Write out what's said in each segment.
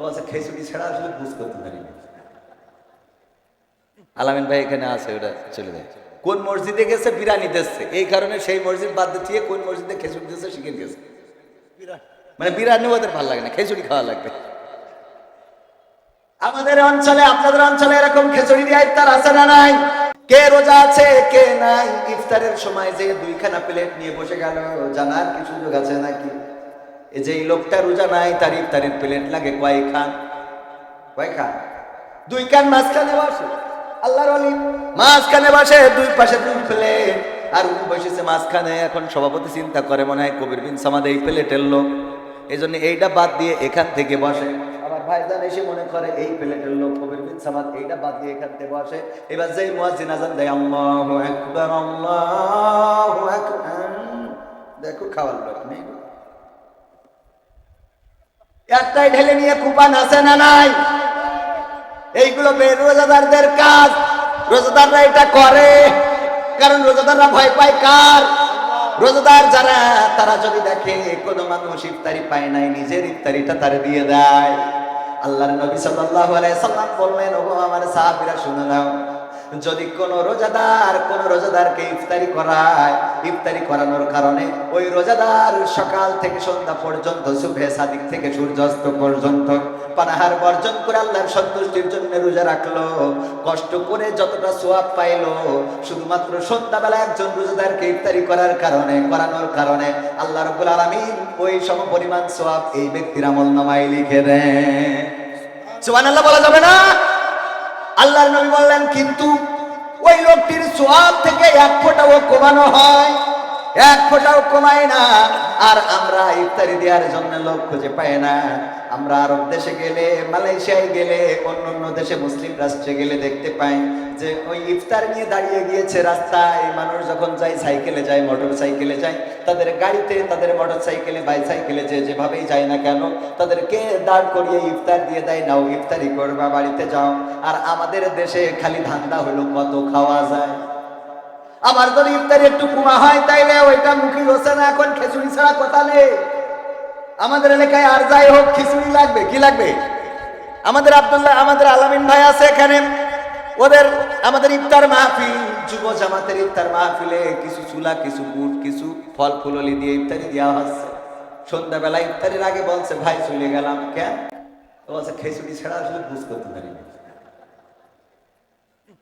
তো বলছে খেসুড়ি ছাড়া আসলে বুঝ করতে পারি আলামিন ভাই এখানে আছে, ওটা চলে যায়। কোন মসজিদে গেছে? বিরানি দিচ্ছে। এই কারণে সেই মসজিদ বাদ দিয়ে কোন মসজিদে খেসুড়ি দিচ্ছে শিখে গেছে। মানে বিরানি ওদের ভালো লাগে না খেসুড়ি খাওয়া লাগবে। আমাদের অঞ্চলে, আপনাদের অঞ্চলে এরকম খিচুড়ি দিয়ে ইফতার আছে না নাই? কে রোজা আছে, কে নাই? ইফতারের সময় যে দুইখানা প্লেট নিয়ে বসে গেল, জানার কি সুযোগ আছে নাকি? এই যে এই লোকটা রোজা নাই, তার ইফতারের প্লেট লাগে কয় খান? কয় খান? দুই কান মাঝখানে বসে। আল্লাহর অলি মাঝখানে বসে, দুই পাশে দুই প্লেট। আর উনি বসেছে মাঝখানে, এখন সভাপতি চিন্তা করে মনে হয় কবির বিন সামাদ এই প্লেটের লোক। এই জন্য এইটা বাদ দিয়ে এখান থেকে বসে। আবার ভাইজান এসে মনে করে, এই প্লেটের লোক কবির বিন সামাদ, এইটা বাদ দিয়ে এখান থেকে বসে। এবার যেই মুয়াজ্জিন আজান দেয়, আল্লাহু আকবার আল্লাহু আকবার। দেখো খাওয়ার লোক নেই একটাই ঢেলে নিয়ে কুপান আছে না নাই? এইগুলো রোজাদারদের কাজ। রোজাদাররা এটা করে। কারণ রোজাদাররা ভয় পায় কার? রোজাদার যারা, তারা যদি দেখে কোনো মানুষ ইফতারি পায় নাই, নিজের ইফতারিটা তারে দিয়ে দেয়। আল্লাহর নবী সাল্লাল্লাহু আলাইহি সাল্লাম বললেন, ওগো আমার সাহাবীরা শুনে নাও। যদি কোন রোজাদার কোন রোজাদারকে ইফতারি করায়, ইফতারি করানোর কারণে ওই রোজাদার সকাল থেকে সন্ধ্যা পর্যন্ত সুবে সাদিক থেকে সূর্যাস্ত পর্যন্ত পানাহার বর্জন করে আল্লাহর সন্তুষ্টির জন্য রোজা রাখল। কষ্ট করে যতটা সোয়াব পাইলো, শুধুমাত্র সন্ধ্যাবেলা একজন রোজাদারকে ইফতারি করার কারণে, করানোর কারণে আল্লাহ রব্বুল আলামিন ওই সম পরিমাণ সোয়াব এই ব্যক্তির আমল নামায় লিখে দেন। সুবহানাল্লাহ বলা যাবে না? আল্লাহর নবী বললেন, কিন্তু সোয়াব থেকে এক ফোঁটাও কমানো হয়। এক ফোঁটাও কমায় না। আর আমরা ইফতারি দেওয়ার জন্য লোক খুঁজে পাই না। আমরা আরব দেশে গেলে, মালয়েশিয়ায় গেলে, অন্য অন্য দেশে মুসলিম রাষ্ট্রে গেলে দেখতে পাই যে ওই ইফতার নিয়ে দাঁড়িয়ে গিয়েছে রাস্তায়। মানুষ যখন যায়, সাইকেলে যায় মোটর সাইকেলে যায়, তাদের গাড়িতে, তাদের মোটর সাইকেলে বাইসাইকেলে যে যেভাবেই যায় না কেন, তাদেরকে দাঁড় করিয়ে ইফতার দিয়ে দেয়, নাও ইফতারি করবা, বাড়িতে যাও। আর আমাদের দেশে খালি ধান্দা হলো কত খাওয়া যায়। আমার যদি ইফতারি একটু কুমা হয়, তাইলে ওইটা মুখী হচ্ছে না, এখন খিচুড়ি ছাড়া কথা নেই। আমাদের এলাকায় আর যাই হোক, খিচুড়ি লাগবে, কি লাগবে? আমাদের আব্দুল্লাহ, আমাদের আলামিন ভাই আছে এখানে। ওদের, আমাদের ইফতার মাহফিল, যুব জামাতের ইফতার মাহফিলে কিছু চুলা, কিছু বুট, কিছু ফল ফুললি দিয়ে ইফতারি দেওয়া হচ্ছে। সন্ধ্যাবেলা ইফতারির আগে বলছে, ভাই, চলে গেলাম, কেন? বলছে, খিচুড়ি ছাড়া আসলে বুঝ করতে পারি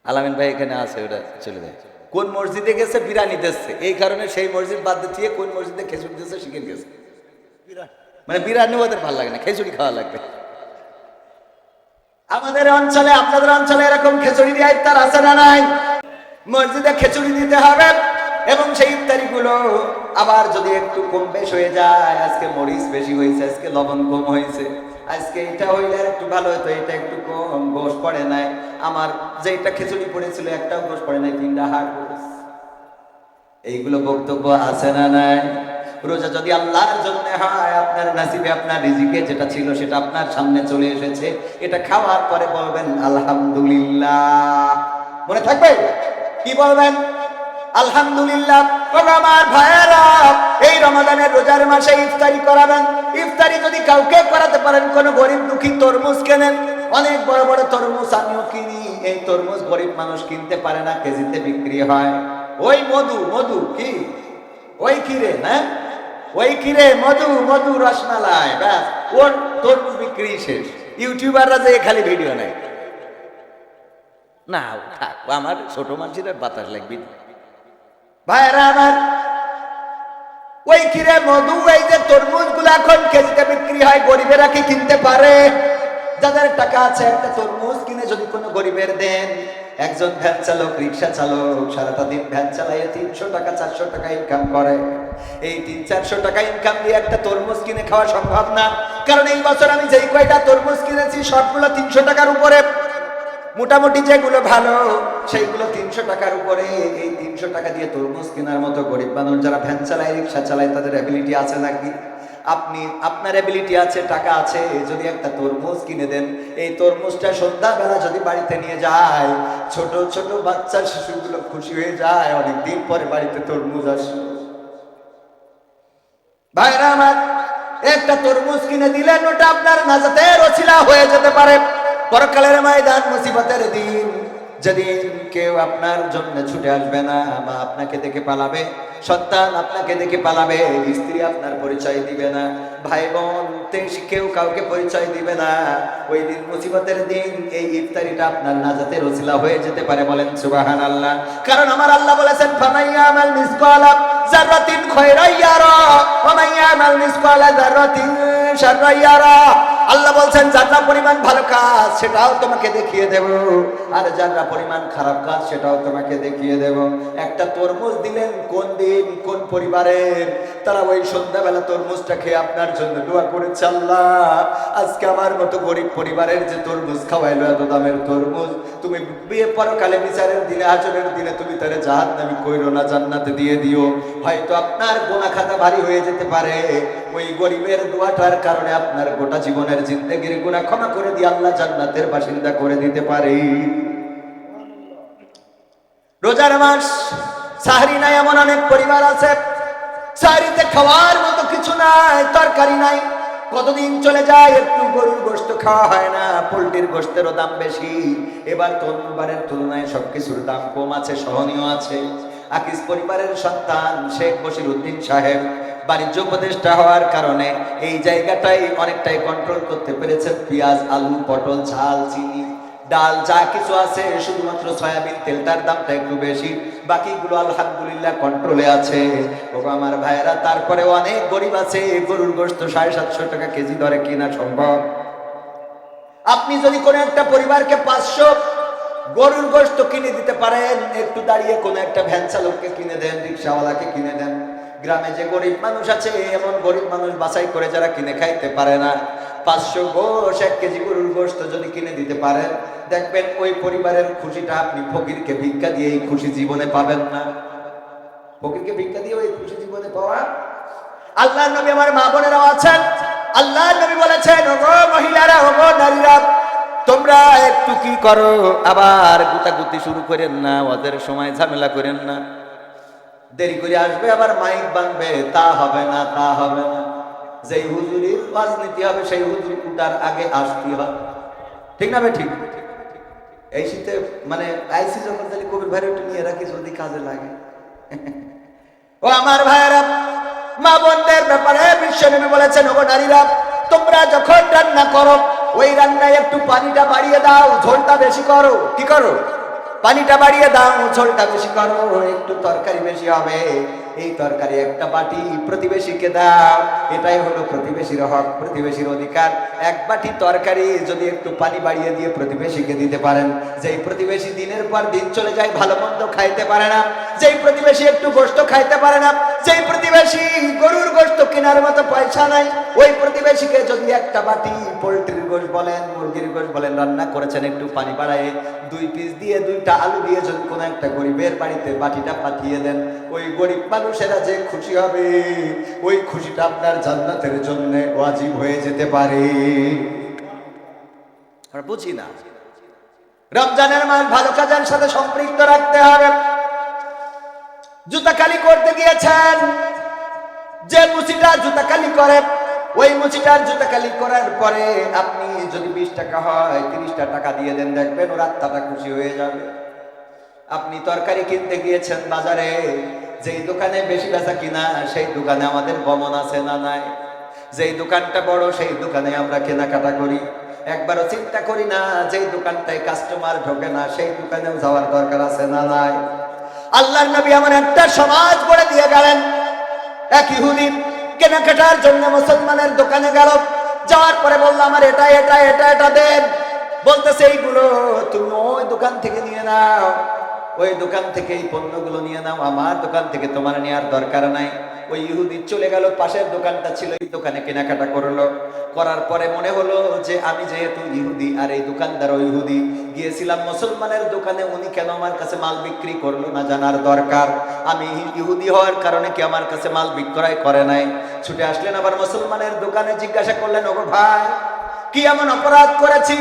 আলামিন ভাই এখানে আছে, ওটা চলে যায়। কোন মসজিদে গেছে? বিরানি দিচ্ছে। এই কারণে সেই মসজিদ বাদ দিয়ে কোন মসজিদে খেচুড়ি দিচ্ছে শিখে গেছে। মানে বিরানি ওদের ভালো লাগে না খেচুড়ি খাওয়া লাগবে। আমাদের অঞ্চলে আপনাদের অঞ্চলে এরকম খেচুড়ি দিয়ে ইফতার আছে না নাই? মসজিদে খেচুড়ি দিতে হবে এবং সেই ইফতারি গুলো আবার যদি একটু কম বেশ হয়ে যায় আজকে মরিচ বেশি হয়েছে আজকে লবণ কম হয়েছে। আজকে এটা হইলে আর একটু ভালো হতো, এটা একটু কম, গোশ পড়ে নাই। আমার যেটা খিচুড়ি পড়েছিল, একটাও গোশ পড়ে নাই, তিনটা পড়েছে। এইগুলো বক্তব্য আছে না নাই? রোজা যদি আল্লাহর জন্য হয়, আপনার নাসিবে, আপনার রিজিকে যেটা ছিল সেটা আপনার সামনে চলে এসেছে। এটা খাওয়ার পরে বলবেন, আলহামদুলিল্লাহ। মনে থাকবে? কি বলবেন? আলহামদুলিল্লাহ। আমার ভাইয়েরা রমাদানের রোজার মাসে ইফতারি করাবেন। ইফতারি যদি কাউকে করাতে পারেন, কোন গরিব দুঃখী তরমুজ কেনেন? অনেক বড় বড় তরমুজ আমিও কিনি। এই তরমুজ গরিব মানুষ কিনতে পারে না, কেজিতে বিক্রি হয়। ওই মধু মধু কি? ওই কিরে না? ওই কিরে মধু মধু রসমালাই, ব্যাস। ওর তরমুজ বিক্রি শেষ। ইউটিউবাররা যে খালি ভিডিও নেয়। না, থাক, আমার ছোট মানুষের বাতাস লাগবে। ভাইরা আমার ওই কিরে মধু, এই যে তরমুজগুলো এখন কেজিতে বিক্রি হয়, গরিবেরা কি কিনতে পারে? যাদের টাকা আছে, একটা তরমুজ কিনে যদি কোনো গরিবের দেন, একজন ভ্যান চালক, রিক্সা চালক, সারাটা দিন ভ্যান চালাইয়ে তিনশো টাকা, চারশো টাকা ইনকাম করে। এই তিন, চারশো টাকা ইনকাম দিয়ে একটা তরমুজ কিনে খাওয়া সম্ভব না। কারণ এই বছর আমি যেই কয়টা তরমুজ কিনেছি, সবগুলো তিনশো টাকার উপরে। মোটামুটি যেগুলো ভালো, সেইগুলো তিনশো টাকার উপরে, এই তিনশো টাকা দিয়ে তরমুজ কেনার মতো গরিব মানুষ যারা ভ্যান চালায়, রিক্সা চালায়, তাদের অ্যাবিলিটি আছে নাকি? আপনি, আপনার অ্যাবিলিটি আছে, টাকা আছে, যদি একটা তরমুজ কিনে দেন, এই তরমুজটা সন্ধ্যাবেলা যদি বাড়িতে নিয়ে যায়, ছোট ছোট বাচ্চা শিশুগুলো খুশি হয়ে যায় অনেক দিন পরে বাড়িতে তরমুজ আসলো ভাইরা আমার, একটা তরমুজ কিনে দিলেন ওটা আপনার নাজাতের ছিল রসিলা হয়ে যেতে পারে। পরকালের ময়দান মুসিবতের দিন। যেদিন কেউ আপনার জন্য ছুটে আসবে না বা আপনাকে দেখে পালাবে, সন্তান আপনাকে দেখে পালাবে, স্ত্রী আপনার পরিচয় দিবে না ভাই বোন কেউ কাউকে পরিচয় দিবে না। ওই দিন মুসিবতের দিন, এই ইফতারিটা আপনার নাজাতের রসিলা হয়ে যেতে পারে বলেন সুবাহান আল্লাহ কারণ আমার আল্লাহ বলেছেন, ফামাইয়া আমাল মিসকালা জাররাতিন খায়রান ইয়ারা আমাল মিসকালা জাররাতিন শাররান ইয়ারা আল্লাহ বলছেন যারা পরিমাণ ভালো কাজ, সেটাও তোমাকে দেখিয়ে দেব। আর যারা পরিমাণ খারাপ কাজ, সেটাও তোমাকে দেখিয়ে দেব। একটা তরমুজ দিলেন, কোন দিন, কোন পরিবারের? তারা ওই সন্ধ্যাবেলা তরমুজটা খেয়ে আপনার জন্য দোয়া করেছে, আল্লাহ, আজকে আমার মতো গরিব পরিবারের যে তরমুজ খাওয়াইলো, এত দামের তরমুজ, তুমি বিয়ে পরকালে বিচারের দিনে, আচরের দিনে তুমি তারে জাহাজ নামি কইরো না, জান্নাতে দিয়ে দিও। হয়তো আপনার গোনা খাতা ভারী হয়ে যেতে পারে ওই গরিবের দোয়াটার কারণে আপনার গোটা জীবনের জিন্দগির গুণা ক্ষমা করে দিয়ে আল্লাহ জান্নাতের বাসিন্দা করে দিতে পারে। রোজার মাস, সাহারি নাই এমন অনেক পরিবার আছে। সাহারিতে খাওয়ার মতো কিছু নাই, তরকারি নাই। কতদিন চলে যায়, একটু গরুর গোস্ত খাওয়া হয় না, পোলট্রির গোস্তেরও দাম বেশি। এবার তন্বারের তুলনায় সবকিছুর দাম কম আছে, সহনীয় আছে। আকিস পরিবারের সন্তান শেখ বশির উদ্দিন সাহেব বাণিজ্য উপদেষ্টা হওয়ার কারণে এই জায়গাটাই অনেকটাই কন্ট্রোল করতে পেরেছেন পেঁয়াজ, আলু, পটল, ঝাল, চিনি, ডাল, যা কিছু আছে, শুধুমাত্র সয়াবিন তেলটার দামটা একটু বেশি। বাকিগুলো আলহামদুলিল্লাহ কন্ট্রোলে আছে। ও আমার ভাইয়েরা, তারপরে অনেক গরিব আছে, গরুর গোস্ত সাড়ে সাতশো টাকা কেজি দরে কিনা সম্ভব। আপনি যদি কোনো একটা পরিবারকে পাঁচশো গরুর গোস্ত কিনে দিতে পারেন, একটু দাঁড়িয়ে কোনো একটা ভ্যান চালককে কিনে দেন, রিক্সাওয়ালাকে কিনে দেন। গ্রামে যে গরিব মানুষ আছে, এমন গরিব মানুষ বাছাই করে যারা কিনে খাইতে পারে না। পাঁচশো গোশ, এক কেজি গরুর গোস্ত যদি কিনে দিতে পারেন, দেখবেন ওই পরিবারের খুশিটা আপনি ফকিরকে ভিক্ষা দিয়ে এই খুশি জীবনে পাবেন না। ফকিরকে ভিক্ষা দিয়ে ওই খুশি জীবনে পাওয়া? আল্লাহ নবী আমার মা বোনেরাও আছেন। আল্লাহ নবী বলেছেন, ওগো মহিলারা, ওগো নারীরা, তোমরা একটু কি করো? আবার গুতাগুতি শুরু করেন না, ওদের সময় ঝামেলা করেন না। দেরি করে আসবে, আবার মাইক বানবে তা হবে না, তা হবে না। যেই হুজুরির রাজনীতি হবে, সেই হুজুর উঠার আগে আসতে হবে ঠিক না ভাই? ঠিক। এই শীতে মানে আইসি যখন তাহলে কবির ভাই একটু নিয়ে রাখি যদি কাজে লাগে। ও আমার ভাইরা মা বোনদের ব্যাপারে বিশ্বনবী বলেছেন, ওগো নারীরা, তোমরা যখন রান্না করো, ওই রান্নায় একটু পানিটা বাড়িয়ে দাও, ঝোলটা বেশি করো। কি করো? পানিটা বাড়িয়ে দাও, ঝোলটা বেশি করো, একটু তরকারি বেশি হবে। এই তরকারি একটা বাটি প্রতিবেশীকে দাও। এটাই হলো প্রতিবেশীর হক, প্রতিবেশীর অধিকার। এক বাটি তরকারি যদি একটু পানি বাড়িয়ে দিয়ে প্রতিবেশীকে দিতে পারেন। যেই প্রতিবেশী দিনের পর দিন চলে যায়, ভালো মন্দ খাইতে পারে না। যেই প্রতিবেশী একটু গোষ্ঠ খাইতে পারে না যেই প্রতিবেশী গরুর গোস্ত কেনার মতো পয়সা নাই, ওই প্রতিবেশীকে যদি একটা বাটি পোলট্রির গোস্ত বলেন, মুরগির গোস্ত বলেন, রান্না করেছেন একটু পানি বাড়ায়, দুই পিস দিয়ে দুইটা আলু দিয়ে যদি কোনো একটা গরিবের বাড়িতে বাটিটা পাঠিয়ে দেন, ওই গরিব মানুষেরা যে খুশি হবে, ওই খুশিটা আপনার জান্নাতের জন্য ওয়াজিব হয়ে যেতে পারে। বুঝি না। রমজানের মাস ভালো কাজের সাথে সম্পৃক্ত রাখতে হবে। জুতা কালি করতে গিয়েছেন। যে মুচিটা জুতা কালি করে, ওই মুচিটার জুতা কালি করার পরে আপনি যদি বিশ টাকা হয়, তিরিশটা টাকা দিয়ে দেন, দেখবেন ওর আত্মাটা খুশি হয়ে যাবে। আপনি তরকারি কিনতে গিয়েছেন বাজারে, যেই দোকানে বেশি বেচা কিনা, সেই দোকানে আমাদের গমন আছে না নাই? যেই দোকানটা বড়, সেই দোকানে আমরা কেনাকাটা করি। একবারও চিন্তা করি না, যেই দোকানটায় কাস্টমার ঢোকে না, সেই দোকানেও যাওয়ার দরকার আছে না নাই? আল্লাহর নবী এমন একটা সমাজ গড়ে দিয়ে গেলেন। এক ইহুদি কেনাকাটার জন্য মুসলমানের দোকানে গেল। যাওয়ার পরে বলল, আমার এটা এটা এটা এটা দেন। বলতেছে, এইগুলো তুমি ওই দোকান থেকে নিয়ে নাও। ওই দোকান থেকে এই পণ্যগুলো নিয়ে নাও, আমার দোকান থেকে তোমার নেওয়ার দরকার নাই। ওই ইহুদি চলে গেল, পাশের দোকানটা ছিল, এই দোকানে কেনাকাটা করল। করার পরে মনে হলো যে আমি যেহেতু ইহুদি, আর এই দোকানদার ইহুদি, গিয়েছিলাম মুসলমানের দোকানে, উনি কেন আমার কাছে মাল বিক্রি করল না জানার দরকার? আমি ইহুদি হওয়ার কারণে কি আমার কাছে মাল বিক্রয় করে নাই? ছুটে আসলেন আবার মুসলমানের দোকানে, জিজ্ঞাসা করলেন, ওগো ভাই, কি এমন অপরাধ করেছি?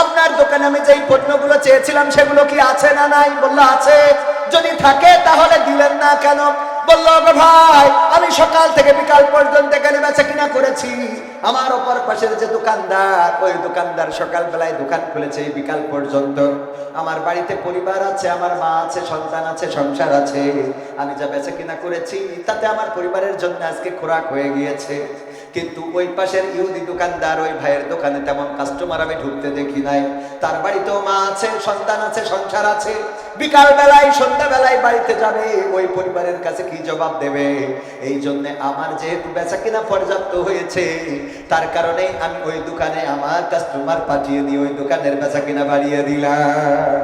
আপনার দোকানে আমি যেই পণ্যগুলো চেয়েছিলাম, সেগুলো কি আছে না নাই? বলল, আছে। যদি থাকে, তাহলে দিলেন না কেন? বলল ভাই, আমি সকাল থেকে বিকাল পর্যন্ত এখানে বেচা কিনা করেছি? আমার অপর পাশের যে দোকানদার, ওই দোকানদার সকাল বেলায় দোকান খুলেছে বিকাল পর্যন্ত। আমার বাড়িতে পরিবার আছে, আমার মা আছে, সন্তান আছে, সংসার আছে। আমি যা বেচা কিনা করেছি, তাতে আমার পরিবারের জন্য আজকে খোরাক হয়ে গিয়েছে। কিন্তু ওই পাশের ইহুদি দোকানদার, ওই ভাইয়ের দোকানে তেমন কাস্টমার আমি ঢুকতে দেখি নাই। তার বাড়িতেও মা আছে, সন্তান আছে, সংসার আছে। বিকাল বেলায় সন্ধ্যা বেলায় বাড়িতে যাবে, ওই পরিবারের কাছে কি জবাব দেবে? এই জন্য আমার যেহেতু বেচা কিনা পর্যাপ্ত হয়েছে, তার কারণে আমি ওই দোকানে আমার কাস্টমার পাঠিয়ে দিয়ে ওই দোকানের বেচা কিনা বাড়িয়ে দিলাম।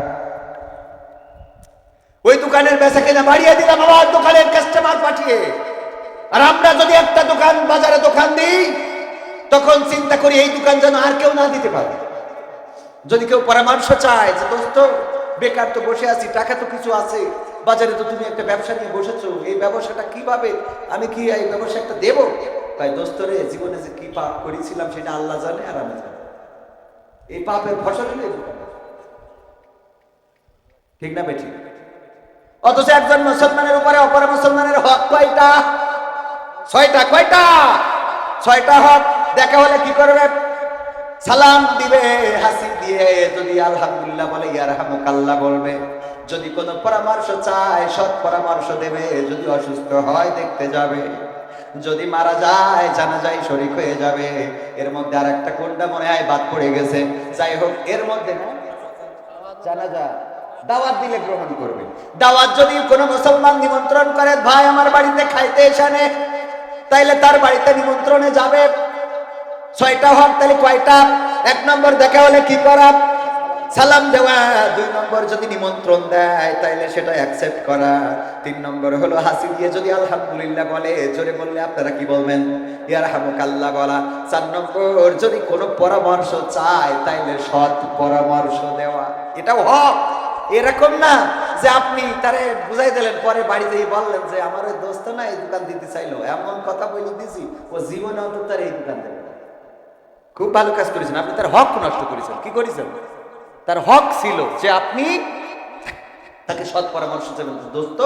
ওই দোকানের বেচা কিনা বাড়িয়ে দিলাম, আমার দোকানের কাস্টমার পাঠিয়ে। আর আমরা যদি একটা দোকান, বাজারে দোকান দিই, তখন চিন্তা করি এই দোকান যেন আর কেউ না দিতে পারে। যদি কেউ পরামর্শ চায় যে, দোস্ত, বেকার তো বসে আছি, টাকা তো কিছু আছে, বাজারে তো তুমি একটা ব্যবসা নিয়ে বসেছো, এই ব্যবসাটা কীভাবে, আমি কি এই ব্যবসা একটা দেবো? তাই, দোস্ত রে, জীবনে যে কি পাপ করেছিলাম, সেটা আল্লাহ জানে আর আমি জানি। এই পাপের ফসল হলো। ঠিক না বেঠিক? অথচ একজন মুসলমানের উপরে অপর মুসলমানের হক কয়টা? ছয়টা, কয়টা? ছয়টা হক। দেখা হলে কি করবে? সালাম দিবে, হাসি দিয়ে যদি আলহামদুলিল্লাহ বলে ইয়ারহামুকাল্লাহ বলবে। যদি কোনো পরামর্শ চায়, সৎ পরামর্শ দেবে। যদি অসুস্থ হয়, দেখতে যাবে। যদি মারা যায় জানা যায় শরিক হয়ে যাবে। এর মধ্যে আর একটা কোনটা মনে হয়? বাদ পড়ে গেছে। যাই হোক, এর মধ্যে না যায় দাওয়াত দিলে গ্রহণ করবে। দাওয়াত যদি কোনো মুসলমান নিমন্ত্রণ করে, ভাই, আমার বাড়িতে খাইতে এসানে তাইলে তার বাড়িতে নিমন্ত্রণে যাবে। ছয়টা হক তাহলে কয়টা? এক নম্বর দেখা হলে কি করা? সালাম দেওয়া। দুই নম্বর যদি নিমন্ত্রণ দেয়, তাইলে সেটা অ্যাকসেপ্ট করা। তিন নম্বর হলো হাসি দিয়ে যদি আলহামদুলিল্লাহ বলে, জোরে বললে আপনারা কি বলবেন? ইয়ার হামুকাল্লাহ বলা। চার নম্বর, যদি কোনো পরামর্শ চায়, তাইলে সৎ পরামর্শ দেওয়া। এটাও হক। এরকম না। যে আপনি তারে বুঝাই দিলেন, পরে বাড়িতে বললেন যে, আমার ওই দোস্ত না এই দোকান দিতে চাইলো। এমন কথা বলে দিছি, ও জীবনে অন্তত তার এই দোকান দেবে খুব ভালো কাজ করেছেন। আপনি তার হক নষ্ট করেছেন। কি করেছেন? তার হক ছিল যে আপনি তাকে সৎ পরামর্শ দেবেন দোস্ত,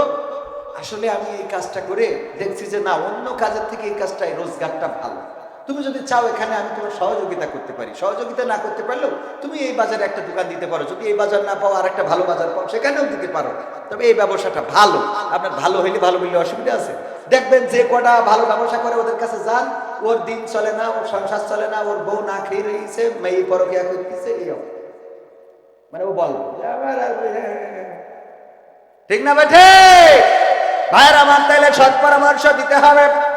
আসলে আমি এই কাজটা করে দেখছি যে না, অন্য কাজের থেকে এই কাজটাই রোজগারটা ভালো। তুমি যদি চাও এখানে আমি তোমার সহযোগিতা করতে পারি। সহযোগিতা না করতে পারলেও তুমি এই বাজারে একটা দোকান দিতে পারো। যদি এই বাজার না পাও আর একটা ভালো বাজার পাও, সেখানেও দিতে পারো। তবে এই ব্যবসাটা ভালো। আপনার ভালো হইলে ভালো বললে অসুবিধা আছে। দেখবেন যে কটা ভালো ব্যবসা করে ওদের কাছে যান, ওর দিন চলে না, ওর সংসার চলে না, ওর বউ না খেয়ে রয়েছে, মেয়ে পরকিয়া করতেছে অবস্থা। মানে ও আর- ঠিক না বেঠে ভাইয়ের আমার তাইলে সৎ পরামর্শ দিতে হবে।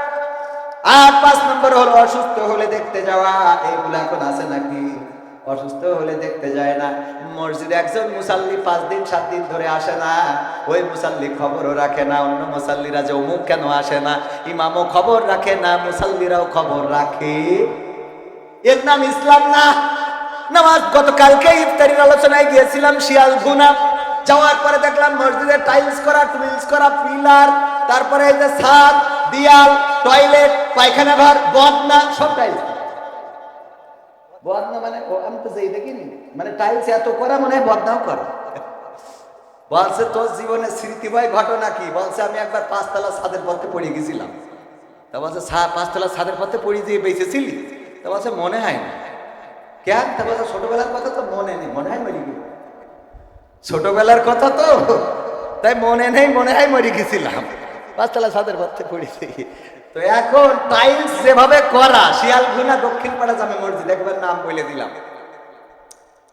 আর পাঁচ নম্বর হলো অসুস্থ হলে দেখতে যাওয়া। এইগুলো এখন আছে নাকি? অসুস্থ হলে দেখতে যায় না। মসজিদে একজন মুসাল্লি পাঁচ দিন, সাত দিন ধরে আসে না। ওই মুসাল্লি খবরও রাখে না। অন্য মুসাল্লিরা যে অমুক কেন আসে না? ইমামও খবর রাখে না। মুসাল্লিরাও খবর রাখে। এর নাম ইসলাম না। নামাজ গতকালকে ইফতারির আলোচনায় গিয়েছিলাম শিয়াল গুনা যাওয়ার পরে দেখলাম মসজিদে টাইলস করা, টুইলস করা, পিলার, তারপরে এই যে ছাদ, দিয়াল, টয়লেট পায়খানা ঘর বদনা, সব টাইলস বদনা মানে আমি তো যেই দেখিনি। মানে টাইলস এত করা, মনে হয় বদনাও করা। বলছে, তোর জীবনে স্মৃতিময় ঘটনা কি? বলছে, আমি একবার পাঁচতলা ছাদের পথে পড়ে গেছিলাম। তা বলছে, "সা- পাঁচতলা ছাদের পথে পড়ে দিয়ে বেঁচেছিলি? তা বলছে, মনে হয় না। কেন? তা বলছে, ছোটবেলার কথা তো মনে নেই। মনে হয় মরি ছোটবেলার কথা তো? তাই মনে নেই, মনে হয় মরি গেছিলাম। পাঁচতলা ছাদের পথে পড়েছি তো এখন টাইলস যেভাবে করা শিয়ালগুনা দক্ষিণ পাড়া জামে মসজিদ, একবার নাম বলে দিলাম।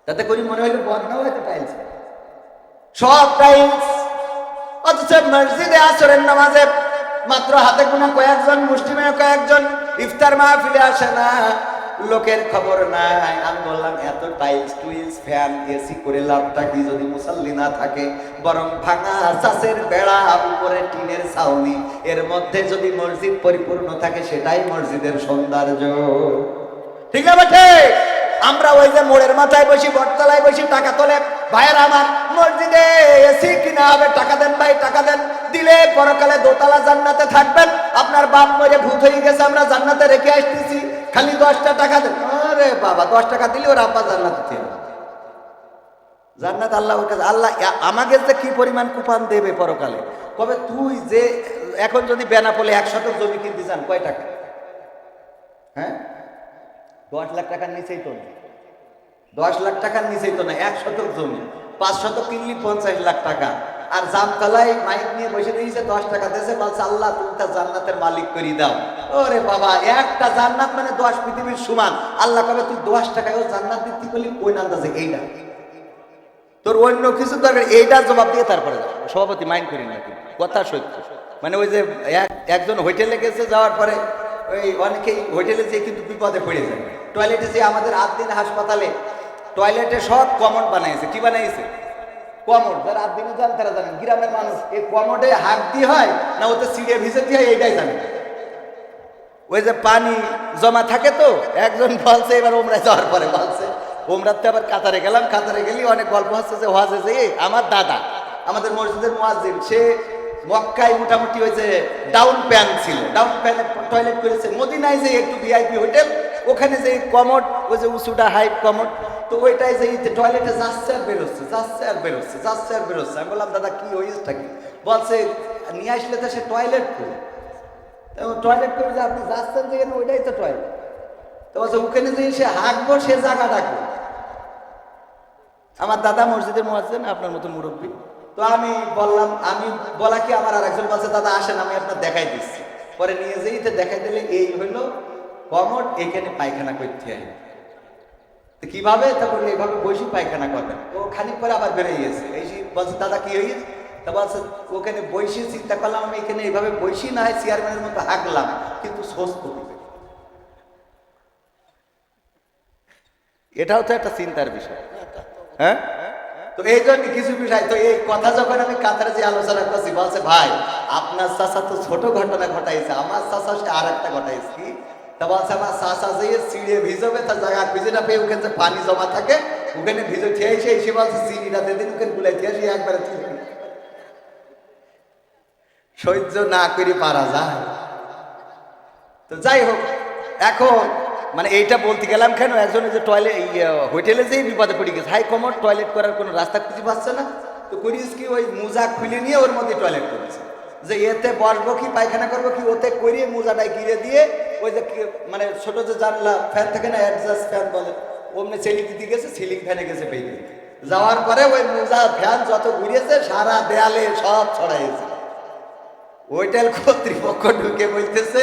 তাতে করি মনে হইল বদনাও হয়তো টাইলস সব টাইলস অথচ মসজিদে আসরের নামাজে মাত্র হাতে গুনা কয়েকজন, মুষ্টিমেয় কয়েকজন, ইফতার মাহফিলে আসে না। লোকের খবর নাই। আমি বললাম, এত টাইলস টুইলস ফ্যান এসি করে লাভটা কি যদি মুসাল্লি না থাকে? বরং ভাঙা চাষের বেড়া, উপরে টিনের ছাউনি। এর মধ্যে যদি মসজিদ পরিপূর্ণ থাকে, সেটাই মসজিদের সৌন্দর্য। ঠিক আছে, ঠিক। আমরা ওই যে মোড়ের মাথায় বসি, বটতলায় বসি, টাকা তোলে। ভাইয়ের আমার, মসজিদে এসি কিনা হবে, টাকা দেন ভাই, টাকা দেন। দিলে পরকালে দোতলা জান্নাতে থাকবেন। আপনার বাপ মরে ভূত হয়ে গেছে, আমরা জান্নাতে রেখে আসতেছি। খালি দশটা টাকা দেন আরে বাবা, দশ টাকা দিলে ওর আব্বা জান্নাতে ছিল জান্নাত আল্লাহ ওর কাছে আল্লাহ আমাকে যে কি পরিমাণ কুপান দেবে পরকালে? কবে তুই যে এখন যদি বেনাপোলে এক শতক জমি কিনতে চান, কয় টাকা? হ্যাঁ? দশ লাখ টাকার নিচেই তো না দশ লাখ টাকার নিচেই তো না এক শতক জমি। পাঁচ শতক কিনলি পঞ্চাশ লাখ টাকা। আর জামতলায় মাইক নিয়ে বসে দিয়েছে দশ টাকা দেশে বলছে, আল্লাহ তুমি তার জান্নাতের মালিক করে দাও। ওরে বাবা, একটা জান্নাত মানে দশ পৃথিবীর সমান। আল্লাহ কবে তুই দশ টাকায় জান্নাত দিতে করলি কোন আন্দাজে এইটা? তোর অন্য কিছু দরকার এইটার জবাব দিয়ে তারপরে সভাপতি, মাইন্ড করি না কথা সত্য। মানে ওই যে একজন হোটেলে গেছে, যাওয়ার পরে ওই অনেকেই হোটেলে যেয়ে কিন্তু বিপদে পড়ে যায়। টয়লেটে যে আমাদের আটদিন হাসপাতালে টয়লেটে সব কমন বানাইছে। কি বানাইছে? কমোড যারা আটদিনে যান তারা জানেন গ্রামের মানুষ এই কমোডে হাত দিয়ে হয় না ওতে সিঁড়ে ভিজে দিয়ে হয়, এইটাই জানে। ওই যে পানি জমা থাকে তো, একজন বলছে, এবার ওমরায় যাওয়ার পরে বলছে ওমরাতে আবার কাতারে গেলাম, কাতারে গেলি অনেক গল্প হচ্ছে যে ওয়াজে যে আমার দাদা, আমাদের মসজিদের মুয়াজ্জিন, সে মক্কায় মোটামুটি ওই যে ডাউন প্যান ছিল, ডাউন প্যানে টয়লেট করেছে। মদিনায় যে একটু ভিআইপি হোটেল, ওখানে যে কমোড ওই যে উঁচুটা হাইট কমোড তো ওইটাই যে ইতে টয়লেটে যাচ্ছে আর বেরোচ্ছে, যাচ্ছে আর বেরোচ্ছে, যাচ্ছে আর বেরোচ্ছে। আমি বললাম, দাদা, কি হয়েছে কি? বলছে, নিয়ে আসলে তো সে টয়লেট করে টয়লেট করে যে আপনি যাচ্ছেন যেখানে ওইটাই তো টয়লেট তো বলছে, ওখানে যে সে হাঁকবো, সে জায়গা ডাকবো। আমার দাদা মসজিদের মোয়াজ্জেন আপনার মতো মুরব্বী। তো আমি বললাম, আমি বলা কি আমার আর একজন বলছে, দাদা, আসেন, আমি আপনার দেখাই দিচ্ছি। পরে নিয়ে যেই তো দেখাই দিলে, এই হইল কমট এখানে পায়খানা করতে হয়। তো কীভাবে? তারপর এইভাবে বসে পায়খানা করবেন। ও খানিক পরে আবার বেড়ে গিয়েছে এই যে বলছে, দাদা, কি হয়েছে? তা বলছে, ওখানে বসে চিন্তা করলাম, আমি এখানে এইভাবে বসি না হয় চেয়ারম্যানের মতো হাঁকলাম, কিন্তু সুস্থ দিবে এটাও তো একটা চিন্তার বিষয়। হ্যাঁ? তো এই জন্য কিছু বিষয়, তো এই কথা যখন আমি কাতারে যে আলোচনা করছি, বলছে, ভাই, আপনার চাষা তো ছোট ঘটনা ঘটাইছে, আমার চাষা আর একটা ঘটাইছে কি তা বলছে আমার চাষা যে চিড়ে ভিজবে তার জায়গা ভিজে না পেয়ে ওখানে পানি জমা থাকে ওখানে ভিজে খেয়ে এসে এসে বলছে চিনিটা দিন ওখানে গুলাই খেয়ে একবারে সহ্য না করে পারা যায় তো যাই হোক এখন মানে এইটা বলতে গেলাম কেন একজন যে টয়লেট হোটেলে যেই বিপদে পড়ে গেছে হাই কমোড টয়লেট করার কোনো রাস্তা খুঁজে পাচ্ছে না তো করিস কি ওই মোজা খুলে নিয়ে ওর মধ্যে টয়লেট করেছে যে এতে বসবো কি পায়খানা করব কি ওতে করিয়ে মোজাটাই গিরে দিয়ে ওই যে মানে ছোট যে জানলা ফ্যান থাকে না অ্যাডজাস্ট ফ্যান বলে, অমনি সেলিং দিতে গেছে, সিলিং ফ্যানে গেছে পেয়ে যাওয়ার পরে ওই মোজা ফ্যান যত ঘুরিয়েছে, সারা দেয়ালে সব ছড়াইছে। হোটেল কর্তৃপক্ষ ঢুকে বলতেছে,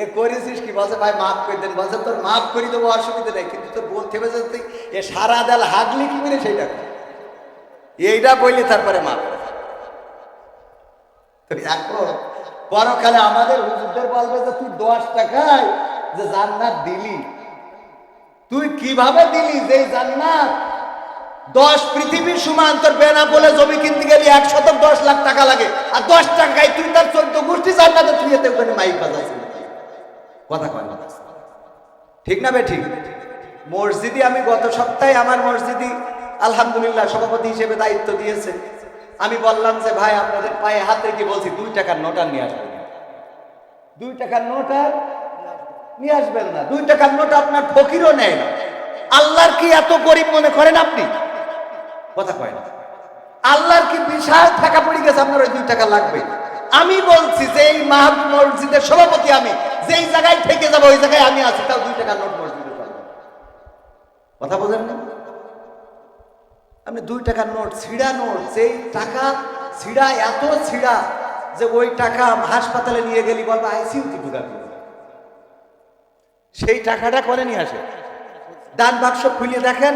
এ করেছিস কি? বলছে, ভাই, মাফ করে দেন। বলছে, তোর মাফ করে দেবো, অসুবিধা নেই, কিন্তু তোর বলতে হবে যে তুই এ সারা দেল হাগলি কি করে সেইটা এইটা বললি তারপরে মাফ তো এখন পরকালে আমাদের হুজুরদের বলবে যে, তুই দশ টাকায় যে জান্নাত দিলি, তুই কীভাবে দিলি যে জান্নাত? দশ পৃথিবীর সমান তোর বেনা বলে জমি কিনতে গেলে এক শতক দশ লাখ টাকা লাগে। আর দশ টাকায় তুই তার চোদ্দ গোষ্ঠী জান্নাতে তুই এতে ওখানে মাইক বাজাইছিস। কথা কয় না। ঠিক না বে ঠিক মসজিদে আমি গত সপ্তাহে আমার মসজিদে আলহামদুলিল্লাহ সভাপতি হিসেবে দায়িত্ব দিয়েছে। আমি বললাম যে, ভাই, আপনাদের পায়ে হাতে কি বলছি, দুই টাকার নোট আর নিয়ে আসবেন। দুই টাকার নোট নিয়ে আসবেন না। দুই টাকার নোট আপনার ফকিরও নেয় না। আল্লাহর কি এত গরিব মনে করেন আপনি? কথা কয় না। আল্লাহর কি বিশাল টাকা পড়ে গেছে আপনার ওই দুই টাকা লাগবে? আমি বলছি যে, এই মাহব মসজিদের সভাপতি আমি, যেই জায়গায় থেকে যাব, ওই জায়গায় আমি আছি, তাও দুই টাকার নোট মসজিদে কথা বোঝেন না? আপনি দুই টাকার নোট, ছিঁড়া নোট, যেই টাকা ছিঁড়া, এত ছিঁড়া যে ওই টাকা হাসপাতালে নিয়ে গেলি বলব আইসিউতে ঢুকাবি সেই টাকাটা করে নিয়ে আসে? দান বাক্স খুলে দেখেন,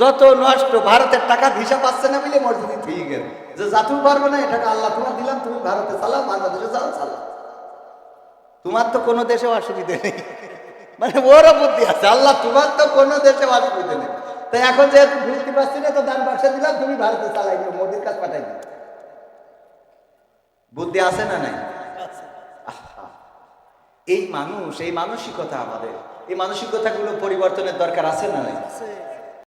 যত নষ্ট ভারতের টাকা ভিসা পাচ্ছে না বলে মসজিদে ঠিক গেল যে জাতুর পারব না এটা আল্লাহ তোমার দিলাম, তুমি ভারতে চালাও, বাংলাদেশে চালাও চালাও। তোমার তো কোনো দেশে অসুবিধে নেই। মানে ওরও বুদ্ধি আছে, আল্লাহ তোমার তো কোনো দেশে অসুবিধে নেই। তাই এখন যেহেতু বুঝতে পারছি না তো দান বাক্সে দিলাম তুমি ভারতে চালাই দিও মোদির কাজ পাঠাই দিও। বুদ্ধি আছে না নাই? এই মানুষ এই মানসিকতা আমাদের। এই মানসিকতাগুলো পরিবর্তনের দরকার আছে না নাই?